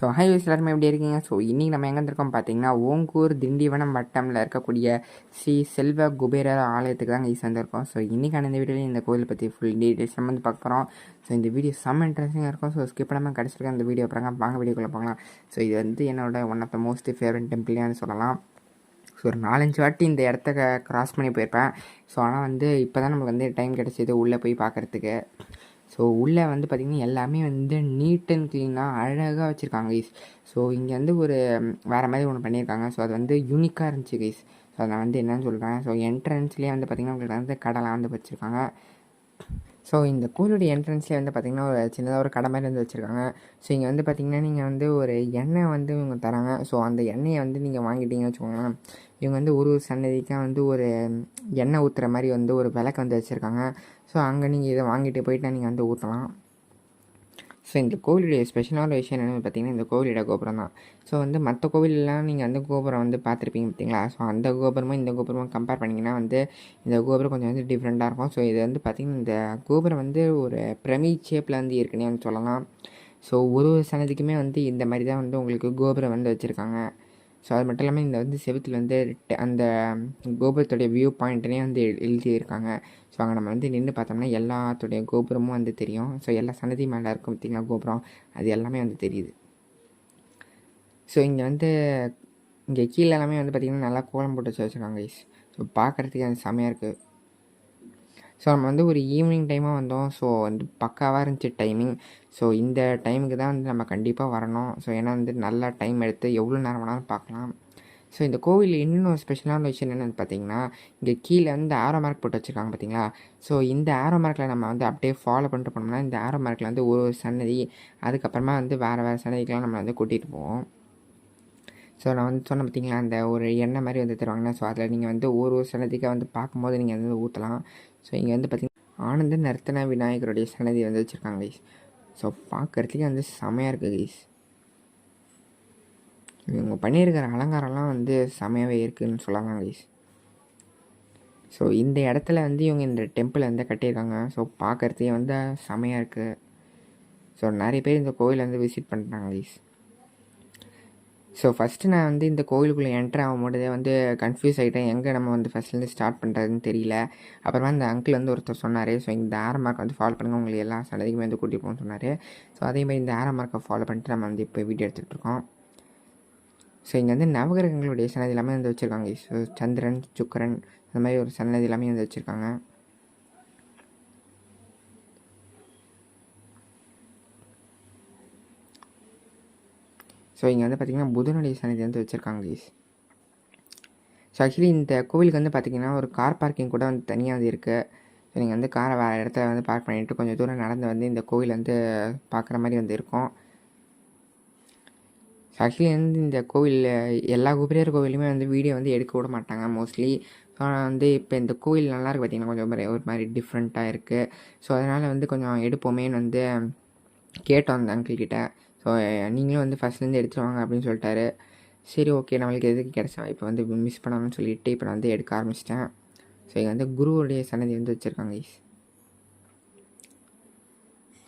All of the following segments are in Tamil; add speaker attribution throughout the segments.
Speaker 1: ஸோ ஹை யூஸ் எல்லாருமே எப்படி இருக்கீங்க? ஸோ இன்றைக்கி நம்ம எங்கே இருக்கோம் பார்த்தீங்கன்னா ஓங்கூர் திண்டிவனம் வட்டமில் இருக்கக்கூடிய ஸ்ரீ செல்வ குபேரர் ஆலயத்துக்கு தான் ஈஸ் வந்திருக்கோம். ஸோ இன்றைக்கான இந்த வீடியோவில் இந்த கோவில் பற்றி ஃபுல் டீட்டெயில்ஸ் நம்ம வந்து பார்க்க போகிறோம் ஸோ இந்த வீடியோ செம்ம இன்ட்ரெஸ்டிங்காக இருக்கும். ஸோ ஸ்கிப் பண்ணாமல் கிடச்சிருக்க அந்த வீடியோ பாருங்க வாங்க வீடியோக்குள்ளே போகலாம். ஸோ இது வந்து என்னோட one of the most favourite டெம்பிள்னு சொல்லலாம். ஸோ ஒரு நாலஞ்சு வாட்டி இந்த இடத்த க்ராஸ் பண்ணி போயிருப்பேன். ஸோ ஆனால் வந்து இப்போ தான் நமக்கு வந்து டைம் கிடச்சிது உள்ளே போய் பார்க்குறதுக்கு. ஸோ உள்ளே வந்து பார்த்திங்கன்னா எல்லாமே வந்து நீட் அண்ட் க்ளீனாக அழகாக வச்சுருக்காங்க கைஸ் ஸோ இங்கே வந்து ஒரு வேறு மாதிரி ஒன்று பண்ணியிருக்காங்க. ஸோ அது வந்து யூனிக்காக இருந்துச்சு கைஸ் ஸோ அதை நான் வந்து என்னன்னு சொல்கிறேன் ஸோ என்ட்ரன்ஸ்லேயே வந்து பார்த்திங்கன்னா உங்களுக்கு வந்து கடலாம் வந்து வச்சுருக்காங்க. ஸோ இந்த கோயிலுடைய என்ட்ரன்ஸ்லேயே வந்து பார்த்திங்கன்னா ஒரு சின்னதாக ஒரு கடை மாதிரி வந்து வச்சுருக்காங்க. ஸோ இங்கே வந்து பார்த்திங்கன்னா நீங்கள் வந்து ஒரு எண்ணெய் வந்து இவங்க தராங்க. ஸோ அந்த எண்ணெயை வந்து நீங்கள் வாங்கிட்டீங்கன்னு வச்சுக்கோங்களேன். இவங்க வந்து ஒரு ஒரு சன்னதிக்காக வந்து ஒரு எண்ணெய் ஊற்றுற மாதிரி வந்து ஒரு விளக்கு வந்து வச்சுருக்காங்க. ஸோ அங்கே நீங்கள் இதை வாங்கிட்டு போயிட்டு நீங்கள் வந்து ஊற்றலாம் ஸோ இந்த கோவிலுடைய ஸ்பெஷலான விஷயம் என்னென்னு பார்த்தீங்கன்னா இந்த கோவிலோட கோபுரம் தான். ஸோ வந்து மற்ற கோவிலெலாம் நீங்கள் அந்த கோபுரம் வந்து பார்த்துருப்பீங்க பார்த்தீங்களா? ஸோ அந்த கோபுரமும் இந்த கோபுரமும் கம்பேர் பண்ணிங்கன்னா வந்து இந்த கோபுரம் கொஞ்சம் வந்து டிஃப்ரெண்ட்டாக இருக்கும். ஸோ இது வந்து பார்த்திங்கன்னா இந்த கோபுரம் வந்து ஒரு பிரமிட் ஷேப்பில் வந்து இருக்குன்னே வந்து சொல்லலாம். ஸோ ஒரு ஒரு சன்னதிக்குமே வந்து இந்த மாதிரி தான் வந்து உங்களுக்கு கோபுரம் வந்து வச்சுருக்காங்க. ஸோ அது மட்டும் இல்லாமல் இந்த வந்து செவுத்தில் வந்து அந்த கோபுரத்துடைய வியூ பாயிண்ட்னே வந்து எழுதியிருக்காங்க. ஸோ அங்கே நம்ம வந்து நின்று பார்த்தோம்னா எல்லாத்துடைய கோபுரமும் வந்து தெரியும். ஸோ எல்லா சன்னதி மேலே இருக்கும் பார்த்திங்களா கோபுரம்? அது எல்லாமே வந்து தெரியுது. ஸோ இங்கே வந்து இங்கே கீழே எல்லாமே வந்து பார்த்திங்கன்னா நல்லா கோலம் போட்டு வச்சு வச்சுருக்காங்க ஸோ பார்க்குறதுக்கு அது செமையாக இருக்குது ஸோ நம்ம வந்து ஒரு ஈவினிங் டைமாக வந்தோம். ஸோ வந்து பக்காவாக இருந்துச்சு டைமிங் ஸோ இந்த டைமுக்கு தான் வந்து நம்ம கண்டிப்பாக வரணும். ஸோ ஏன்னா வந்து நல்லா டைம் எடுத்து எவ்வளோ நேரம் வேணாலும் பார்க்கலாம். ஸோ இந்த கோவில் இன்னும் ஸ்பெஷலான விஷயம் என்னென்னு பார்த்தீங்கன்னா இங்கே கீழே வந்து ஆரோ மார்க் போட்டு வச்சுருக்காங்க பார்த்தீங்களா? ஸோ இந்த ஆரோ மார்க்கில் நம்ம வந்து அப்படியே ஃபாலோ பண்ணிட்டு போனோம்னா இந்த ஆரோ மார்க்கில் வந்து ஒரு ஒரு சன்னதி அதுக்கப்புறமா வந்து வேறு வேறு சன்னதிக்கெலாம் நம்ம வந்து கூட்டிகிட்டு போவோம். ஸோ நான் வந்து சொன்னேன் பார்த்தீங்களா அந்த ஒரு எண்ணெய் மாதிரி வந்து தருவாங்கன்னா ஸோ அதில் நீங்கள் வந்து ஒரு ஒரு சன்னதிக்காக வந்து பார்க்கும்போது நீங்கள் வந்து ஊற்றலாம் ஸோ இங்கே வந்து பார்த்திங்கன்னா ஆனந்த நர்த்தன விநாயகருடைய சன்னதி வந்து வச்சுருக்காங்க கைஸ் ஸோ பார்க்குறதுக்கே வந்து செமையாக இருக்குது கைஸ் இவங்க பண்ணியிருக்கிற அலங்காரம்லாம் வந்து செமையாகவே இருக்குதுன்னு சொல்லலாம் கைஸ் ஸோ இந்த இடத்துல வந்து இவங்க இந்த டெம்பிள் வந்து கட்டியிருக்காங்க. ஸோ பார்க்குறதுக்கே வந்து செமையாக இருக்குது ஸோ நிறைய பேர் இந்த கோயிலை வந்து விசிட் பண்ணுறாங்க கைஸ் ஸோ ஃபஸ்ட்டு நான் வந்து இந்த கோயிலுக்குள்ளே என்ட்ரு ஆகும்போதே வந்து கன்ஃபியூஸ் ஆகிட்டேன் எங்கே நம்ம வந்து ஃபஸ்ட்லேருந்து ஸ்டார்ட் பண்ணுறதுன்னு தெரியல. அப்புறமா அந்த அங்கிள் வந்து ஒருத்தர் சொன்னார். ஸோ இந்த ஆரோ மார்க் வந்து ஃபாலோ பண்ணுங்கள் உங்களுக்கு எல்லா சன்னதிக்குமே வந்து கூட்டிகிட்டு போகணும்னு சொன்னார். ஸோ அதே மாதிரி இந்த ஆரோ மார்க்கை ஃபாலோ பண்ணிட்டு நம்ம வந்து இப்போ வீடியோ எடுத்துகிட்டு இருக்கோம். ஸோ இங்கே வந்து நவகிரகங்களுடைய சன்னதி எல்லாமே வந்து வச்சுருக்காங்க. ஸோ சந்திரன் சுக்கரன் அந்த மாதிரி ஒரு சன்னதி எல்லாமே வந்து வச்சுருக்காங்க. ஸோ இங்கே வந்து பார்த்திங்கன்னா புதனுடைய சன்னதி வந்து வச்சுருக்காங்க கைஸ் ஸோ ஆக்சுவலி இந்த கோவிலுக்கு வந்து பார்த்திங்கன்னா ஒரு கார் பார்க்கிங் கூட வந்து தனியாக வந்து இருக்குது ஸோ நீங்கள் வந்து காரை வேறு இடத்துல வந்து பார்க் பண்ணிவிட்டு கொஞ்சம் தூரம் நடந்து வந்து இந்த கோவில் வந்து பார்க்குற மாதிரி வந்து இருக்கும். ஆக்சுவலி வந்து இந்த கோவில் எல்லா குபேரர் கோவிலுமே வந்து வீடியோ வந்து எடுக்க விட மாட்டாங்க மோஸ்ட்லி ஸோ ஆனால் வந்து இப்போ இந்த கோவில் நல்லா பார்த்திங்கன்னா பார்த்தீங்கன்னா கொஞ்சம் ஒரு மாதிரி டிஃப்ரெண்ட்டாக இருக்குது ஸோ அதனால் வந்து கொஞ்சம் எடுப்போமேன்னு வந்து கேட்டோம் அந்த அங்கிள் கிட்டே. ஸோ நீங்களும் வந்து ஃபஸ்ட்லேருந்து எடுத்துட்டு வாங்க அப்படின்னு சொல்லிட்டாரு. சரி ஓகே நம்மளுக்கு எதுக்கு கிடைச்சா இப்போ வந்து மிஸ் பண்ணாமன்னு சொல்லிட்டு இப்போ நான் வந்து எடுக்க ஆரம்பிச்சிட்டேன். ஸோ இங்கே வந்து குருவுடைய சன்னதி வந்து வச்சுருக்காங்க கைஸ்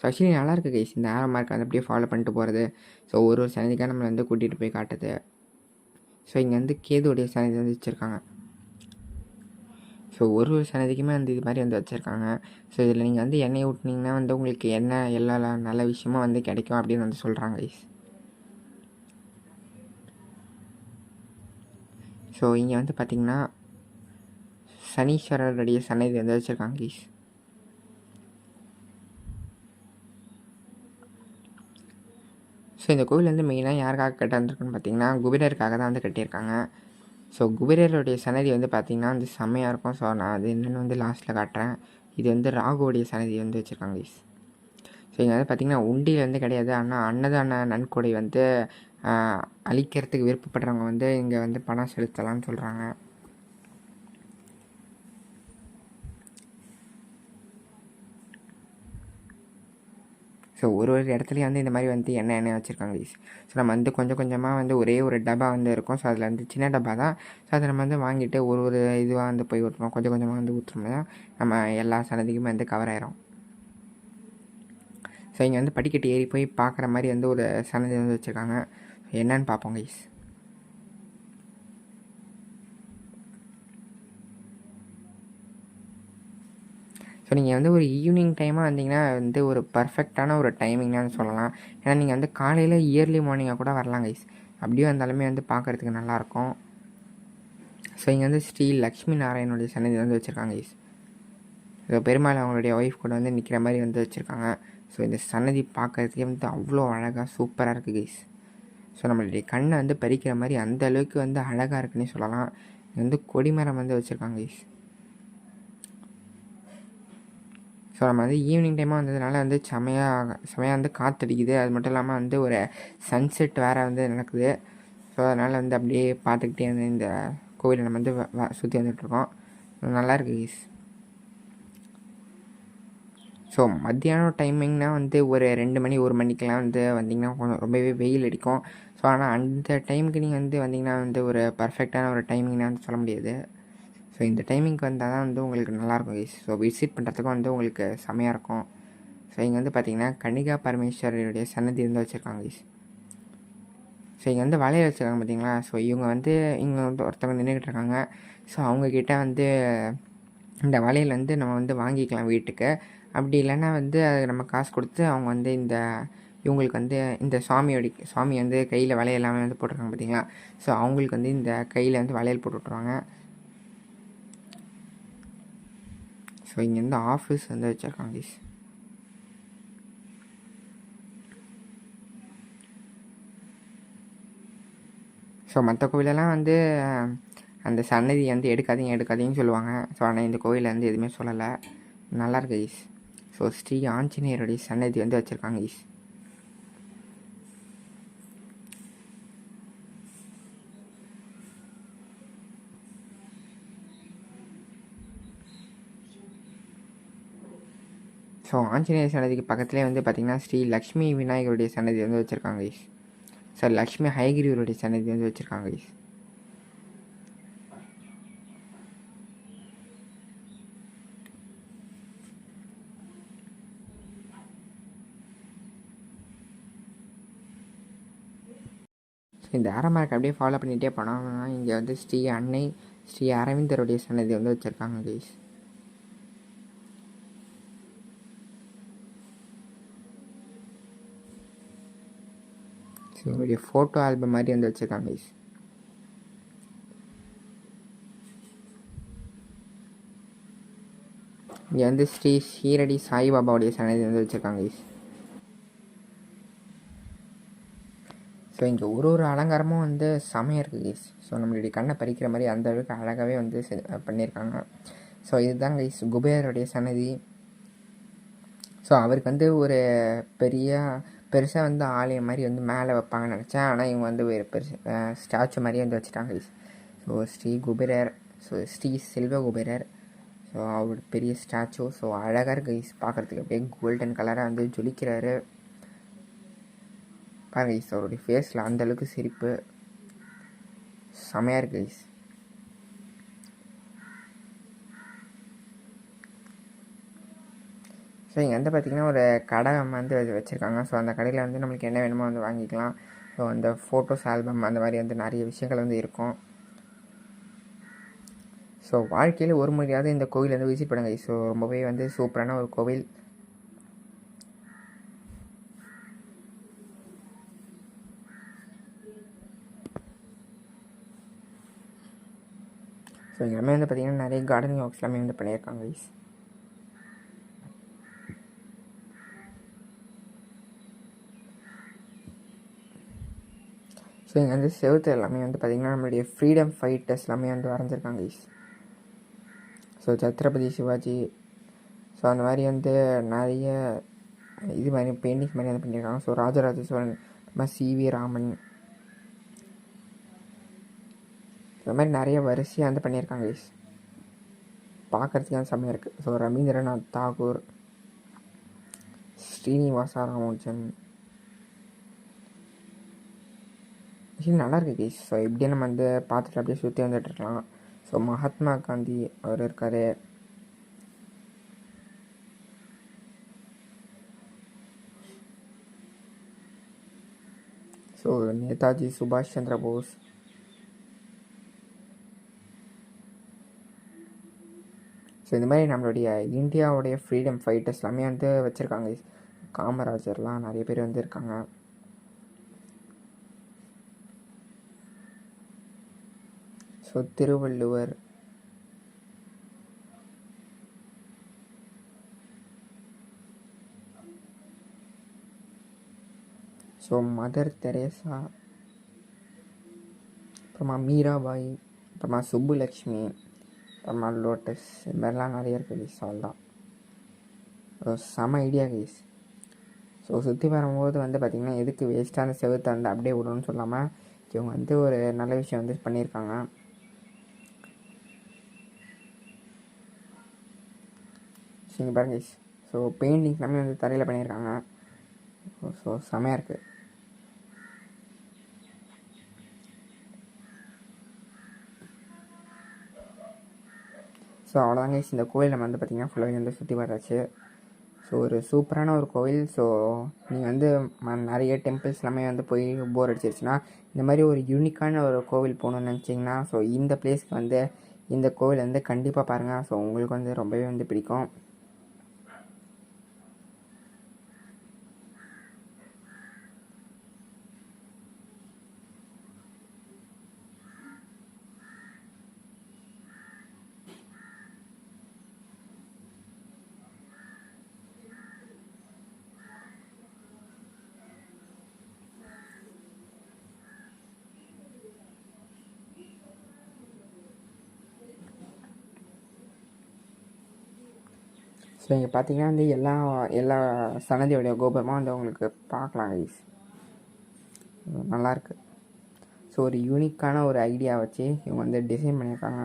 Speaker 1: ஸோ ஆக்சுவலி நல்லாயிருக்கு கைஸ் இந்த ஆரோ மார்க் வந்து அப்படியே ஃபாலோ பண்ணிட்டு போகிறது ஸோ ஒரு ஒரு சன்னதிக்காக நம்மளை வந்து கூட்டிகிட்டு போய் காட்டுது ஸோ இங்கே வந்து கேதுவுடைய சன்னதி வந்து வச்சுருக்காங்க. ஸோ ஒரு ஒரு சன்னதிக்குமே வந்து இது மாதிரி வந்து வச்சுருக்காங்க. ஸோ இதில் நீங்கள் வந்து எண்ணெய் ஊட்டினீங்கன்னா வந்து உங்களுக்கு என்ன எல்லா நல்ல விஷயமும் வந்து கிடைக்கும் அப்படின்னு வந்து சொல்கிறாங்க கைஸ் ஸோ இங்கே வந்து பார்த்திங்கன்னா சனீஸ்வரருடைய சன்னதி வந்து வச்சுருக்காங்க கைஸ் ஸோ இந்த கோவில் வந்து மெயினாக யாருக்காக கட்டிருந்துருக்குன்னு பார்த்தீங்கன்னா குபேரருக்காக தான் வந்து கட்டியிருக்காங்க. ஸோ குபேரருடைய சன்னதி வந்து பார்த்திங்கன்னா வந்து செம்மையாக இருக்கும். ஸோ நான் அது என்னென்னு வந்து லாஸ்ட்டில் காட்டுறேன். இது வந்து ராகுவோடைய சன்னதி வந்து வச்சுருக்காங்க கைஸ் ஸோ இங்கே வந்து பார்த்திங்கன்னா உண்டியில் வந்து கிடையாது. ஆனால் அன்னதான நன்கொடை வந்து அழிக்கிறதுக்கு விருப்பப்படுறவங்க வந்து இங்கே வந்து பணம் செலுத்தலாம்னு சொல்கிறாங்க ஸோ ஒரு ஒரு இடத்துலையும் வந்து இந்த மாதிரி வந்து எண்ணெய் எண்ணெய் வச்சுருக்காங்க கைஸ் ஸோ நம்ம வந்து கொஞ்சம் கொஞ்சமாக வந்து ஒரே ஒரு டப்பா வந்து இருக்கும். ஸோ அதில் வந்து சின்ன டப்பா தான். ஸோ அதை நம்ம வந்து வாங்கிட்டு ஒரு ஒரு இதுவாக வந்து போய் ஊற்றுவோம் கொஞ்சம் கொஞ்சமாக வந்து ஊற்றுறோம்னா நம்ம எல்லா சனதிக்குமே வந்து கவர் ஆயிரும். ஸோ இங்கே வந்து படிக்கட்டு ஏறி போய் பார்க்குற மாதிரி வந்து ஒரு சனதி வந்து வச்சுருக்காங்க. என்னன்னு பார்ப்போம் கைஸ் ஸோ நீங்கள் வந்து ஒரு ஈவினிங் டைமாக வந்தீங்கன்னா வந்து ஒரு பர்ஃபெக்டான ஒரு டைமிங்னு சொல்லலாம். ஏன்னா நீங்கள் வந்து காலையில் இயர்லி மார்னிங்காக கூட வரலாம் கைஸ் அப்படியே வந்தாலுமே வந்து பார்க்குறதுக்கு நல்லாயிருக்கும். ஸோ இங்கே வந்து ஸ்ரீ லக்ஷ்மி நாராயணுடைய சன்னதி வந்து வச்சுருக்காங்க கைஸ் ஸோ பெருமாள் அவங்களுடைய ஒய்ஃப் கூட வந்து நிற்கிற மாதிரி வந்து வச்சுருக்காங்க. ஸோ இந்த சன்னதி பார்க்குறதுக்கே வந்து அவ்வளோ அழகாக சூப்பராக இருக்குது கைஸ் ஸோ நம்மளுடைய கண்ணை வந்து பறிக்கிற மாதிரி அந்த அளவுக்கு வந்து அழகாக இருக்குன்னே சொல்லலாம். வந்து கொடிமரம் வந்து வச்சுருக்காங்க கைஸ் ஸோ நம்ம வந்து ஈவினிங் டைமாக வந்ததுனால வந்து செமையாக செமையாக வந்து காற்றடிக்குது அது மட்டும் இல்லாமல் வந்து ஒரு சன்செட் வேறு வந்து நடக்குது. ஸோ அதனால் வந்து அப்படியே பார்த்துக்கிட்டே வந்து இந்த கோவிலை நம்ம வந்து சுற்றி வந்துட்டுருக்கோம் நல்லா இருக்கு ஸோ மத்தியானம் டைமிங்னால் வந்து ஒரு ரெண்டு மணி ஒரு மணிக்கெலாம் வந்து வந்தீங்கன்னா கொஞ்சம் ரொம்பவே வெயில் அடிக்கும். ஸோ ஆனால் அந்த டைமுக்கு நீங்கள் வந்து வந்தீங்கன்னா வந்து ஒரு பர்ஃபெக்டான ஒரு டைமிங்னா வந்து சொல்ல முடியாது. ஸோ இந்த டைமிங்க்கு வந்தால் தான் வந்து உங்களுக்கு நல்லாயிருக்கும் கைஸ் ஸோ விசிட் பண்ணுறதுக்கும் வந்து உங்களுக்கு செமையாக இருக்கும். ஸோ இங்கே வந்து பார்த்திங்கன்னா கன்னிகா பரமேஸ்வரியுடைய சன்னதி இருந்து வச்சுருக்காங்க கைஸ் ஸோ இங்கே வந்து வளையல் வச்சுருக்காங்க பார்த்தீங்களா ஸோ இவங்க வந்து இங்கே வந்து ஒருத்தவங்க நின்றுக்கிட்டு இருக்காங்க. ஸோ அவங்கக்கிட்ட வந்து இந்த வளையல் வந்து நம்ம வந்து வாங்கிக்கலாம் வீட்டுக்கு. அப்படி இல்லைன்னா வந்து அது நம்ம காசு கொடுத்து அவங்க வந்து இந்த இவங்களுக்கு வந்து இந்த சுவாமியோட சுவாமி வந்து கையில் வளையல் எல்லாமே வந்து போட்டிருக்காங்க பார்த்தீங்களா ஸோ அவங்களுக்கு வந்து இந்த கையில் வந்து வளையல் போட்டு விட்ருவாங்க ஸோ இங்கேருந்து ஆஃபீஸ் வந்து வச்சுருக்காங்க கைஸ் ஸோ மற்ற கோவிலெல்லாம் வந்து அந்த சன்னதி வந்து எடுக்காதீங்க எடுக்காதீங்கன்னு சொல்லுவாங்க. ஸோ ஆனால் இந்த கோவிலில் வந்து எதுவுமே சொல்லலை. நல்லா இருக்கு ஈஸ் ஸோ ஸ்ரீ ஆஞ்சநேயருடைய சன்னதி வந்து வச்சுருக்காங்க ஈஸ் ஸோ ஆஞ்சநேயர் சன்னதிக்கு பக்கத்துலேயே வந்து பார்த்திங்கன்னா ஸ்ரீ லக்ஷ்மி விநாயகருடைய சன்னதி வந்து வச்சுருக்காங்க கைஸ் சார் லக்ஷ்மி ஹயகிரிவருடைய சன்னதி வந்து வச்சுருக்காங்க கைஸ் இந்த ஆரமார்க் அப்படியே ஃபாலோ பண்ணிகிட்டே போனோம்னா இங்கே வந்து ஸ்ரீ அன்னை ஸ்ரீ அரவிந்தருடைய சன்னதி வந்து வச்சுருக்காங்க கைஸ் ஸோ ஃபோட்டோ ஆல்பம் மாதிரி வந்து வச்சுருக்காங்க கைஸ் இங்கே வந்து ஸ்ரீ ஷீரடி சாய்பாபாவுடைய சன்னதி வந்து வச்சுருக்காங்க கைஸ் ஸோ இங்கே ஒரு ஒரு அலங்காரமும் வந்து செமையாக இருக்குது கைஸ் ஸோ நம்மளுடைய கண்ணை பறிக்கிற மாதிரி அந்த அளவுக்கு அழகாகவே வந்து செ- பண்ணியிருக்காங்க. ஸோ இதுதான் கைஸ் குபேரருடைய சன்னதி. ஸோ அவருக்கு வந்து ஒரு பெரிய பெருசாக வந்து ஆலயம் மாதிரி வந்து மேலே வைப்பாங்கன்னு நினச்சேன். ஆனால் இவங்க வந்து ஒரு பெருசு ஸ்டாச்சு மாதிரியே வந்து வச்சுட்டாங்க கைஸ் ஸோ ஸ்ரீ குபேரர் ஸோ ஸ்ரீ செல்வ குபேரர். ஸோ அவரோட பெரிய ஸ்டாச்சு ஸோ அழகாக இருக்குது கைஸ் பார்க்குறதுக்கு அப்படியே கோல்டன் கலராக வந்து ஜொலிக்கிறாரு. பாருங்க கைஸ் அவருடைய ஃபேஸில் அந்த அளவுக்கு சிரிப்பு. செமையாக இருக்குது கைஸ் ஸோ இங்கே வந்து பார்த்திங்கன்னா ஒரு கடை வந்து வச்சு வச்சுருக்காங்க. ஸோ அந்த கடையில் வந்து நம்மளுக்கு என்ன வேணுமோ வந்து வாங்கிக்கலாம். ஸோ அந்த ஃபோட்டோஸ் ஆல்பம் அந்த மாதிரி வந்து நிறைய விஷயங்கள் வந்து இருக்கும். ஸோ வாழ்க்கையில் ஒரு முறையாவது இந்த கோவில் வந்து விசிட் பண்ணுங்க. ஸோ ரொம்பவே வந்து சூப்பரான ஒரு கோவில். ஸோ எல்லாமே வந்து பார்த்திங்கன்னா நிறைய கார்டனிங் ஒர்க்ஸ் எல்லாமே வந்து பண்ணியிருக்காங்க வைஸ் ஸோ இங்கே வந்து செவத்து எல்லாமே வந்து பார்த்திங்கன்னா நம்மளுடைய ஃப்ரீடம் ஃபைட்டர்ஸ் எல்லாமே வந்து வரைஞ்சிருக்காங்க guys so Chhatrapati Shivaji. So அந்த மாதிரி வந்து நிறைய இது மாதிரி பெயிண்டிங்ஸ் மாதிரி வந்து பண்ணியிருக்காங்க. ஸோ ராஜராஜ சோழன் அப்புறமா சிவி ராமன். இந்த மாதிரி நிறைய வரிசையாக வந்து பண்ணியிருக்காங்க கைஸ் பார்க்குறதுக்கு வந்து செம்மையாக இருக்குது ஸோ ரவீந்திரநாத் தாகூர் ஸ்ரீனிவாசா ராமோஜன். இது நல்லாயிருக்கு கேஸ் ஸோ இப்படியே நம்ம வந்து பார்த்துட்டு அப்படியே சுற்றி வந்துட்டுருக்கலாம் ஸோ மகாத்மா காந்தி அவர் இருக்கார். ஸோ நேதாஜி சுபாஷ் சந்திர போஸ். ஸோ இந்த மாதிரி நம்மளுடைய இந்தியாவுடைய ஃப்ரீடம் ஃபைட்டர்ஸ் எல்லாமே வந்து வச்சுருக்காங்க காமராஜர்லாம் நிறைய பேர் வந்து இருக்காங்க. So Thiruvalluvar. So Mother Teresa அப்புறமா மீராபாய் அப்புறமா சுப்புலக்ஷ்மி அப்புறமா லோட்டஸ் இது மாதிரிலாம் நிறைய இருக்குது கைஸ் அவ்வளோதான் ஸோ செம ஐடியா கைஸ் ஸோ சுற்றி வரும்போது வந்து பார்த்திங்கன்னா எதுக்கு வேஸ்ட்டான செவத்தை வந்து அப்படியே விடணும்னு சொல்லாமல் இவங்க வந்து ஒரு நல்ல விஷயம் வந்து பண்ணியிருக்காங்க ஸோ இங்கே பாருங்க கைஸ் ஸோ பெயிண்டிங் எல்லாமே வந்து தரையில் பண்ணியிருக்காங்க. ஸோ செமையாக இருக்குது ஸோ அவ்வளோதாங்க இந்த கோயில் நம்ம வந்து பார்த்திங்கன்னா ஃபுல்லாகவே வந்து சுற்றி வராச்சு ஸோ ஒரு சூப்பரான ஒரு கோவில். ஸோ நீங்கள் வந்து ம- நிறைய டெம்பிள்ஸ் எல்லாமே வந்து போய் போர் அடிச்சிருச்சுன்னா இந்த மாதிரி ஒரு யூனிக்கான ஒரு கோவில் போகணுன்னு நினச்சிங்கன்னா ஸோ இந்த பிளேஸ்க்கு வந்து இந்த கோவில் வந்து கண்டிப்பாக பாருங்கள் ஸோ உங்களுக்கு வந்து ரொம்பவே வந்து பிடிக்கும். ஸோ இங்கே பார்த்தீங்கன்னா வந்து எல்லா எல்லா சன்னதியோடைய கோபுரமாக வந்து உங்களுக்கு பார்க்கலாம் கைஸ் நல்லாயிருக்கு ஸோ ஒரு யூனிக்கான ஒரு ஐடியா வச்சு இவங்க வந்து டிசைன் பண்ணியிருக்காங்க.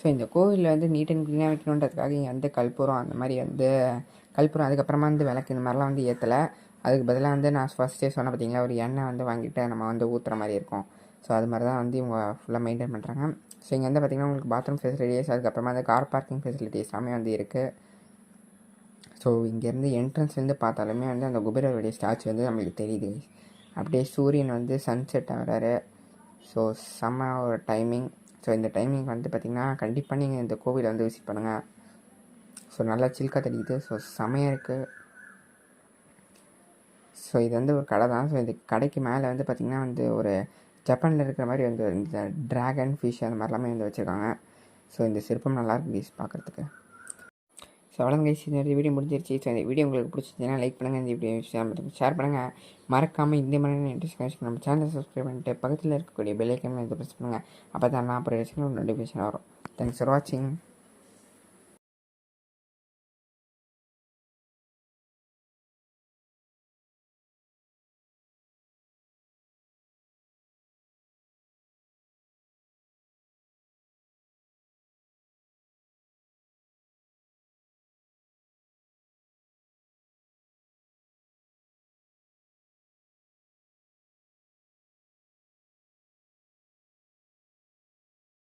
Speaker 1: ஸோ இந்த கோவிலில் வந்து நீட் அண்ட் க்ளீனாக வைக்கணுன்றதுக்காக இங்கே வந்து கற்பூரம் அந்த மாதிரி வந்து கற்பூரம் அதுக்கப்புறமா வந்து விளக்கு இந்த மாதிரிலாம் வந்து ஏற்றலை அதுக்கு பதிலாக வந்து நான் ஃபஸ்ட்டே சொன்ன பார்த்தீங்களா ஒரு எண்ணெய் வந்து வாங்கிட்டு நம்ம வந்து ஊற்றுற மாதிரி இருக்கும். ஸோ அது மாதிரி தான் வந்து இவங்க ஃபுல்லாக மெயின்டைன் பண்ணுறாங்க ஸோ இங்கே வந்து பார்த்திங்கன்னா உங்களுக்கு பாத்ரூம் ஃபெசிலிட்டிஸ் அதுக்கப்புறமா வந்து கார் பார்க்கிங் ஃபெசிலிட்டிஸ் எல்லாமே வந்து இருக்குது ஸோ இங்கேருந்து என்ட்ரன்ஸ்லேருந்து பார்த்தாலுமே வந்து அந்த குபேரருடைய ஸ்டாச்சு வந்து நம்மளுக்கு தெரியுது. அப்படியே சூரியன் வந்து சன்செட் ஆகிறாரு ஸோ செம்ம ஒரு டைமிங் ஸோ இந்த டைமிங் வந்து பார்த்திங்கன்னா கண்டிப்பாக நீங்கள் இந்த கோவிலை வந்து விசிட் பண்ணுங்கள் ஸோ நல்லா சில்கா தெரியுது. ஸோ செமையாக இருக்குது ஸோ இது வந்து ஒரு கடை தான் ஸோ இந்த கடைக்கு மேலே வந்து பார்த்திங்கன்னா வந்து ஒரு ஜப்பானில் இருக்கிற மாதிரி வந்து இந்த ட்ராகன் ஃபிஷ் அந்த மாதிரிலாமே வந்து வச்சுருக்காங்க. ஸோ இந்த சிற்பம் நல்லா கைஸ் பார்க்குறதுக்கு ஸோ அவ்வளோ கைஸ் இந்த வீடியோ முடிஞ்சிருச்சு. ஸோ இந்த வீடியோ உங்களுக்கு பிடிச்சிருந்துச்சுன்னா லைக் பண்ணுங்கள் இந்த வீடியோ ஷேர் பண்ணுங்கள் மறக்காமல் இந்த மாதிரி இன்ட்ரெஸ்ட் நம்ம சேனலை சப்ஸ்கிரைப் பண்ணிட்டு பக்கத்தில் இருக்கக்கூடிய பெல் ஐக்கன் வந்து ப்ரெஸ் பண்ணுங்கள் அப்போ தான் நான் அப்புறம் நோட்டிஃபிகேஷன் வரும். தேங்க்ஸ் ஃபார் வாட்சிங்